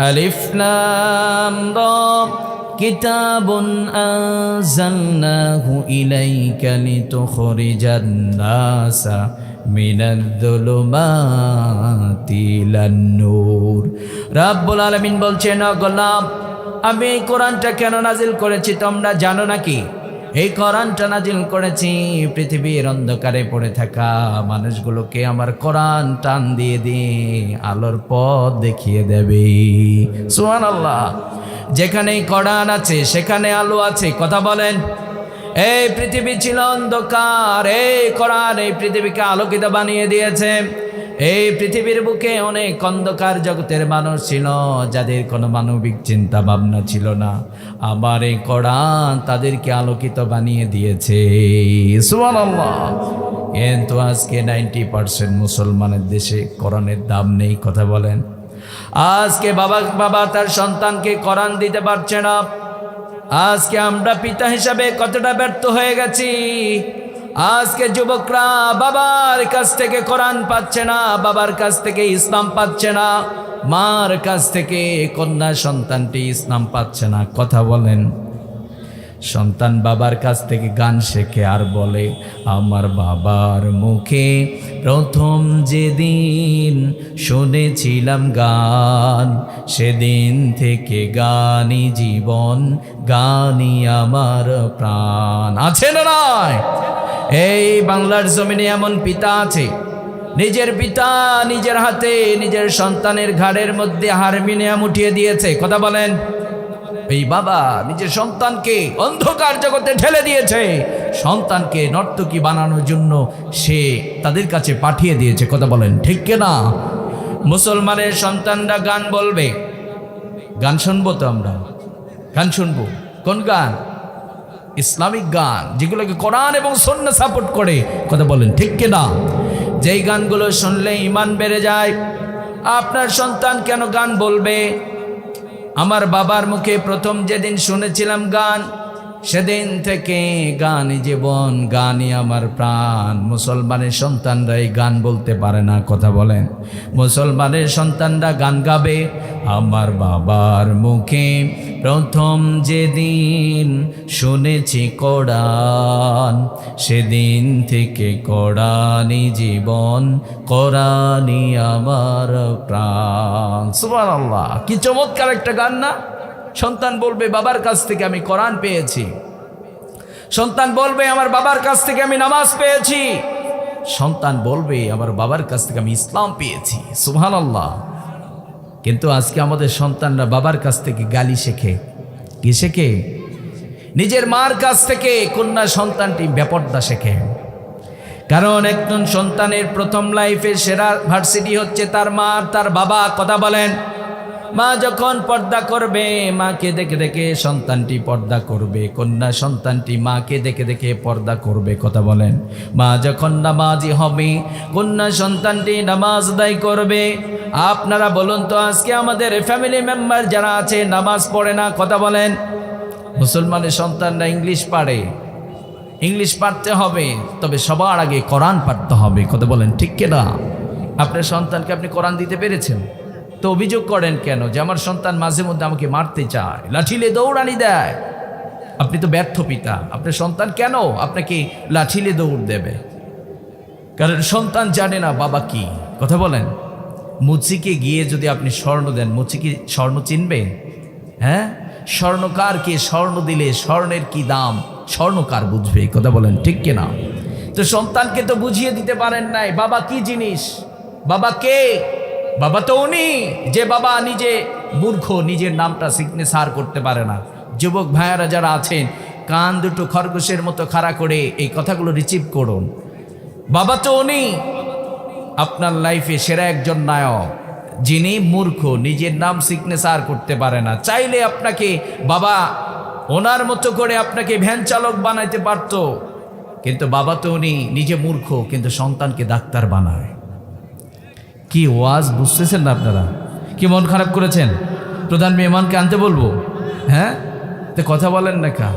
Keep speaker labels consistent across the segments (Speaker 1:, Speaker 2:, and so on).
Speaker 1: ألف لام را كتاب أنزلناه إليك لتخرج الناس من الظلمات إلى النور রাব্বুল আলামিন বলছেন গোলাম আমি এই কোরআনটা কেন নাজিল করেছি তোমরা জানো নাকি এই কোরআনটা নাজিল করেছি, পৃথিবীর অন্ধকারে পড়ে থাকা মানুষগুলোকে আমার কোরআন টান দিয়ে দিয়ে আলোর পথ দেখিয়ে দেবে। সুহান আল্লাহ যেখানে কোরআন আছে, সেখানে আলো আছে, কথা বলেন। এই পৃথিবী ছিল অন্ধকার, এই কোরআন এই পৃথিবীকে আলোকিত বানিয়ে দিয়েছে। এই পৃথিবীর বুকে অনেক অন্ধকার জগতের মানুষ ছিল, যাদের কোনো মানবিক চিন্তা ভাবনা ছিল না। আমার এই কোরআন তাদেরকে আলোকিত বানিয়ে দিয়েছে। কিন্তু আজকে নাইনটি পার্সেন্ট মুসলমানের দেশে কোরআনের দাম নেই, কথা বলেন। আজকে বাবা বাবা তার সন্তানকে কোরআন দিতে পারছে না। আজকে আমরা পিতা হিসাবে কতটা ব্যর্থ হয়ে গেছি। আজকে যুবকরা বাবার কাছ থেকে কোরআন পাচ্ছে না, বাবার কাছ থেকে ইসলাম পাচ্ছে না, মার কাছ থেকে কন্যা সন্তানটি ইসলাম পাচ্ছে না। কথা বলেন, সন্তান বাবার কাছ থেকে গান শেখে আর বলে, আমার বাবার মুখে প্রথম যেদিন শুনেছিলাম গান, সেদিন থেকে গানই জীবন, গানই আমার প্রাণ। আছে না নয় এই বাংলার জমিনে এমন পিতা আছে। নিজের পিতা নিজের হাতে, নিজের সন্তানের ঘাড়ের মধ্যে হারমিনিয়াম উঠিয়ে দিয়েছে। কথা বলেন। এই বাবা নিজের সন্তানকে অন্ধকার জগতে ঠেলে দিয়েছে। সন্তানকে নর্তকী বানানোর জন্য সে তাদের কাছে পাঠিয়ে দিয়েছে। কথা বলেন, ঠিক না? মুসলমানের সন্তানরা গান বলবে। গান শুনব তো আমরা? গান শুনব। কোন গান? ইসলামিক গান, যেগুলোকে কোরআন এবং সন্ন্য সাপোর্ট করে, কথা বলেন, ঠিক কিনা? যেই গানগুলো শুনলে ইমান বেড়ে যায়, আপনার সন্তান কেন গান বলবে? আমার বাবার মুখে প্রথম যেদিন শুনেছিলাম গান সেদিন থেকে গানই জীবন, গানই আমার প্রাণ। মুসলমানের সন্তানরা এই গান বলতে পারে না, কথা বলেন। মুসলমানের সন্তানরা গান গাবে, আমার বাবার মুখে প্রথম যেদিন শুনেছি কোরআন, সেদিন থেকে কোরআনই জীবন, কোরআনই আমার প্রাণ। সুবহানাল্লাহ, কি চমৎকার একটা গান না? সন্তান বলবে, বাবার কাছ থেকে আমি কোরআন পেয়েছি। সন্তান বলবে, আমার বাবার কাছ থেকে আমি নামাজ পেয়েছি। সন্তান বলবে, আমার বাবার কাছ থেকে আমি ইসলাম পেয়েছি। সুহান আল্লাহ কিন্তু আজকে আমাদের সন্তানরা বাবার কাছ থেকে গালি শেখে। কি শেখে? নিজের মার কাছ থেকে কন্যা সন্তানটি ব্যাপারটা শেখে। কারণ একজন সন্তানের প্রথম লাইফে সেরা ভার্সিটি হচ্ছে তার মা তার বাবা। কথা বলেন। মা যখন পর্দা করবে, মাকে দেখে দেখে সন্তানটি পর্দা করবে, কন্যা সন্তানটি মাকে দেখে দেখে পর্দা করবে, কথা বলেন। মা যখন নামাজি হবে, কন্যা সন্তানটি নামাজ আদায় করবে। আপনারা বলুন তো, আজকে আমাদের ফ্যামিলি মেম্বার যারা আছে, নামাজ পড়ে না, কথা বলেন। মুসলমানের সন্তানরা ইংলিশ পারে ইংলিশ পারতে হবে, তবে সবার আগে কোরআন পারতে হবে, কথা বলেন, ঠিক কিনা? আপনার সন্তানকে আপনি কোরআন দিতে পেরেছেন? তো অভিযোগ করেন কেন? যে আমার সন্তান মাঝে মধ্যে আমাকে মারতে চায়। লাঠিলে দৌড়ানি দেয়। আপনি তো ব্যর্থ পিতা। আপনার সন্তান কেন আপনাকে লাঠিলে দৌড় দেবে? কারণ সন্তান জানে না বাবা কি। কথা বলেন। মুচিকে গিয়ে যদি আপনি স্বর্ণ দেন মুচি কি স্বর্ণ চিনবে? হ্যাঁ? স্বর্ণকারকে স্বর্ণ দিলে স্বর্ণের কি দাম? স্বর্ণকার বুঝবে কথা বলেন, ঠিক কিনা তো সন্তানকে তো বুঝিয়ে দিতে পারেন নাই। বাবা কি জিনিস? বাবা কে? বাবা তো উনি, যে বাবা নিজে মূর্খ, নিজের নামটা সিগনেচার করতে পারে না। যুবক ভাইয়ারা যারা আছেন, কান দুটো খরগোশের মতো খাড়া করে এই কথাগুলো রিসিভ করুন। বাবা তো উনি, আপনার লাইফে সেরা একজন নায়ক, যিনি মূর্খ, নিজের নাম সিগনেচার করতে পারে না। চাইলে আপনাকে বাবা ওনার মতো করে আপনাকে ভ্যান চালক বানাইতে পারতো, কিন্তু বাবা তো উনি নিজে মূর্খ, কিন্তু সন্তানকে ডাক্তার বানায়। কি ওয়াজ বুঝতেছেন না আপনারা? কি মন খারাপ করেছেন? প্রধান মেহমানকে আনতে বলব? হ্যাঁ? তো কথা বলেন না কা?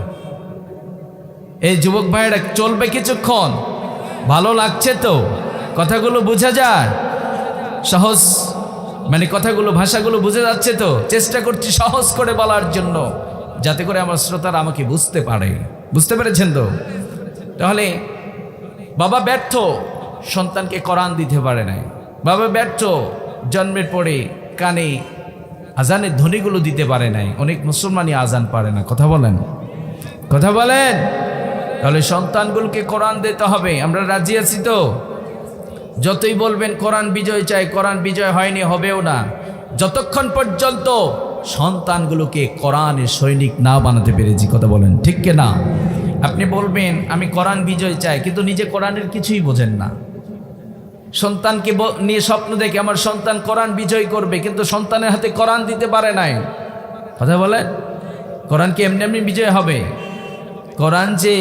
Speaker 1: এই যুবক ভাইয়েরা, চলবে কিছুক্ষণ। ভালো লাগছে তো? কথাগুলো বোঝা যায়? সহজ? মানে কথাগুলো, ভাষাগুলো বুঝে যাচ্ছে তো? চেষ্টা করছি সহজ করে বলার জন্য, যাতে করে আমার শ্রোতারা আমাকে বুঝতে পারে। বুঝতে পেরেছেন তো? তাহলে, বাবা ব্যর্থ, সন্তানকে করান দিতে পারে নাই। বাবা ব্যর্থ, জন্মের পরে কানে আজানের ধ্বনিগুলো দিতে পারে নাই। অনেক মুসলমানই আজান পারে না। কথা বলেন। কথা বলেন। তাহলে সন্তানগুলোকে কোরআন দিতে হবে। আমরা রাজি আছি তো? যতই বলবেন কোরআন বিজয় চাই, কোরআন বিজয় হয়নি, হবেও না। যতক্ষণ পর্যন্ত সন্তানগুলোকে কোরআনের সৈনিক না বানাতে পেরেছি, কথা বলেন। ঠিক না আপনি বলবেন, আমি কোরআন বিজয় চাই। কিন্তু নিজে কোরআনের কিছুই বোঝেন না। সন্তানকে নিয়ে স্বপ্ন দেখে, আমার সন্তান কোরআন বিজয় করবে, কিন্তু সন্তানের হাতে কোরআন দিতে পারে নাই। কথা বলেন কোরআন কি এমনি এমনি বিজয় হবে? কোরআন যে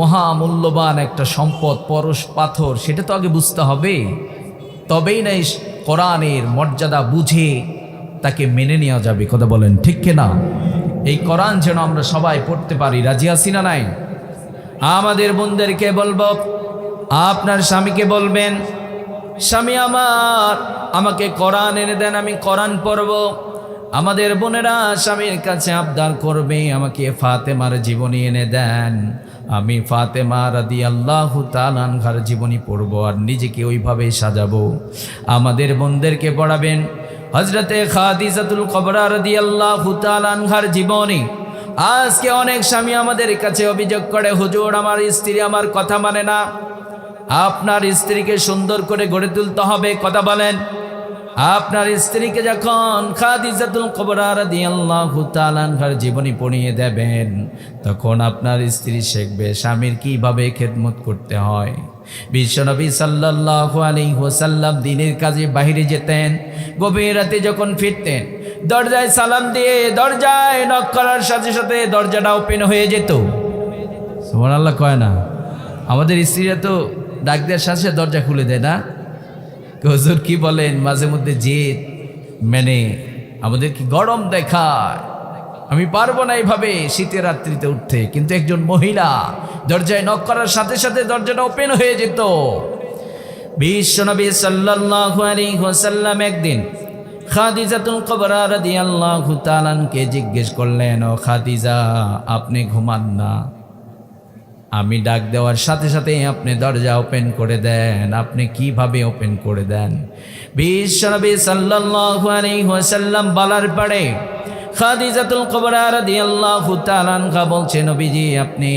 Speaker 1: মহামূল্যবান একটা সম্পদ, পরশ পাথর, সেটা তো আগে বুঝতে হবে। তবেই না কোরআনের মর্যাদা বুঝে তাকে মেনে নেওয়া যাবে। কথা বলেন, ঠিক কিনা এই কোরআন যেন আমরা সবাই পড়তে পারি। রাজি আছি না নাই? আমাদের বোনদেরকে বলব আপনার স্বামীকে বলবেন, স্বামী আমার, আমাকে কোরআন এনে দেন, আমি কোরআন পড়ব। আমাদের বোনেরা স্বামীর কাছে আবদার করবে, আমাকে ফাতেমার জীবনী এনে দেন। আমি ফাতেমা রাদি আল্লাহ তালানঘার জীবনী পড়ব আর নিজেকে ওইভাবে সাজাবো। আমাদের বোনদেরকে পড়াবেন হজরতে খাদিজাতুল কবরা রাদি আল্লাহ তালানঘার জীবনী। আজকে অনেক স্বামী আমাদের কাছে অভিযোগ করে, হুজুর, আমার স্ত্রী আমার কথা মানে না। আপনার স্ত্রীকে সুন্দর করে গড়ে তুলতে হবে, কথা বলেন। আপনার স্ত্রীকে যখন খাদিজাতুল কবরা রাদিয়াল্লাহু তাআলার জীবনী পড়িয়ে দেবেন, তখন আপনার স্ত্রী শিখবে স্বামীর কীভাবে খেদমত করতে হয়। বিশ্বনবী সাল্লাল্লাহু আলাইহি ওয়াসাল্লাম দিনের কাজে বাইরে যেতেন, গভীর রাতে যখন ফিরতেন, দরজায় সালাম দিয়ে দরজায় নক করার সাথে সাথে দরজাটা ওপেন হয়ে যেত। সুবহানাল্লাহ কয় না? আমাদের স্ত্রীরা তো ডাক দেওয়ার সাথে সাথে দরজা খুলে দেয়, না? হুজুর, কি বলেন? মাঝে মধ্যে জেদ মানে আমাদের কি গরম দেখায়? আমি পারব না এইভাবে শীতের রাত্রিতে উঠতে। কিন্তু একজন মহিলা দরজায় নক করার সাথে সাথে দরজাটা ওপেন হয়ে যেত। বিশ্বনবী সাল্লাল্লাহু একদিন জিজ্ঞেস করলেন, ও খাদিজা, আপনি ঘুমান না? আমি ডাক দেওয়ার সাথে সাথে আপনি দরজা ওপেন করে দেন। আপনি কীভাবে ওপেন করে দেন? বিশ্বনবী ওয়াসাল্লাম বলার পরে খাদিজাতুল কুবরা রাদিয়াল্লাহু তাআলা আনহা বলছে, নবীজি, আপনি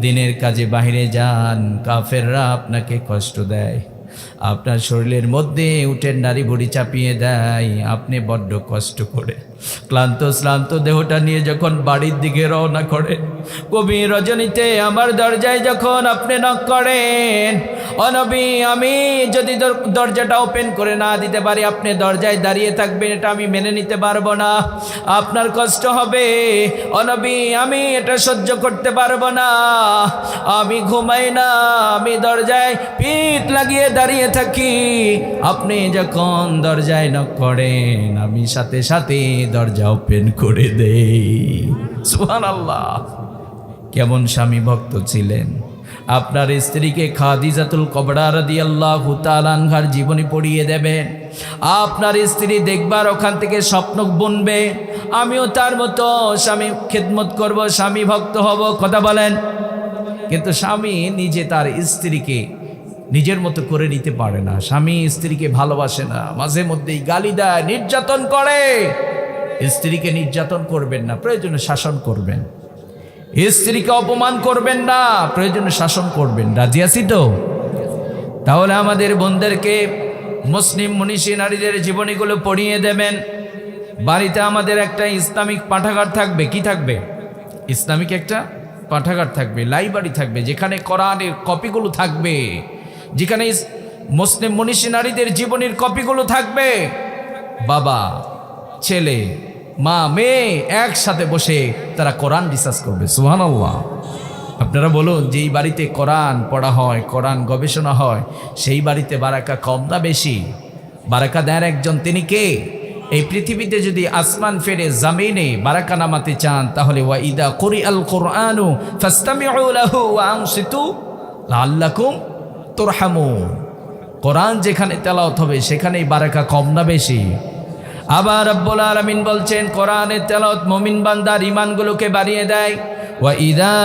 Speaker 1: দিনের কাজে বাইরে যান। কাফেররা আপনাকে কষ্ট দেয়। আপনার শরীরের মধ্যে উঠের নারী বুড়ি চাপিয়ে দেয়। আপনি বড্ড কষ্ট করে। ক্লান্ত শ্রান্ত দেহটা নিয়ে যখন বাড়ির দিকে রওনা করেন কবি রজনীতে আমার দরজায় যখন আপনি নক করেন অনবী আমি যদি দরজাটা ওপেন করে না দিতে পারি, আপনি দরজায় দাঁড়িয়ে থাকবেন, এটা আমি মেনে নিতে পারব না। আপনার কষ্ট হবে। অনবী আমি এটা সহ্য করতে পারব না। আমি ঘুমাই না, আমি দরজায় পিঠ লাগিয়ে দাঁড়িয়ে থাকি। আপনি যখন দরজায় নক করেন, আমি সাথে সাথে দরজা ওপেন করে দেই। সুহান আল্লাহ কেমন স্বামী ভক্ত ছিলেন? আপনার স্ত্রীকে খাদিজাতুল কবরা রাদিয়াল্লাহু তাআলার জীবনী পড়িয়ে দেবেন আপনার স্ত্রী দেখবার ওখান থেকে স্বপ্ন বুনবে। আমিও তার মতো স্বামী খেদমত করব, স্বামী ভক্ত হব, কথা বলেন। কিন্তু স্বামী নিজে তার স্ত্রীকে নিজের মতো করে নিতে পারে না। স্বামী স্ত্রীকে ভালোবাসে না। মাঝে মধ্যেই গালি দেয়, নির্যাতন করে। স্ত্রীকে নির্যাতন করবেন না, প্রয়োজনে শাসন করবেন। স্ত্রীকে অপমান করবেন না, প্রয়োজনে শাসন করবেন। রাজি আছি তো? তাহলে আমাদের বোনদেরকে মুসলিম মনীষী নারীদের জীবনীগুলো পড়িয়ে দেবেন। বাড়িতে আমাদের একটা ইসলামিক পাঠাগার থাকবে। কি থাকবে? ইসলামিক একটা পাঠাগার থাকবে, লাইব্রেরি থাকবে, যেখানে কোরআনের কপিগুলো থাকবে। যেখানে মুসলিম মনীষী নারীদের জীবনীর কপিগুলো থাকবে। বাবা, ছেলে মা, মেয়ে একসাথে বসে তারা কোরআন রিসার্চ করবে। সুহানাল্লাহ আপনারা বলুন, যেই বাড়িতে কোরআন পড়া হয়, কোরআন গবেষণা হয়, সেই বাড়িতে বারাকা কম না বেশি? বারাকা দেন একজন, তিনি কে? এই পৃথিবীতে যদি আসমান ফেরে জামিনে বারাকা নামাতে চান, তাহলে ওয়া ইদা করি আল কোরআনু ফাস্তামিউ আনসিতু লাআল্লাকুম কোরআন যেখানে তেলাওত হবে, সেখানেই বারাকা কম না বেশি। আবার রব্বুল আলমিন বলছেন কোরআনের তেলাওত মমিন বান্দার ইমানগুলোকে বাড়িয়ে দেয় وإذا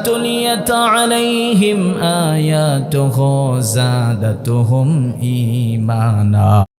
Speaker 1: تليت عليهم آياته زادتهم إيمانا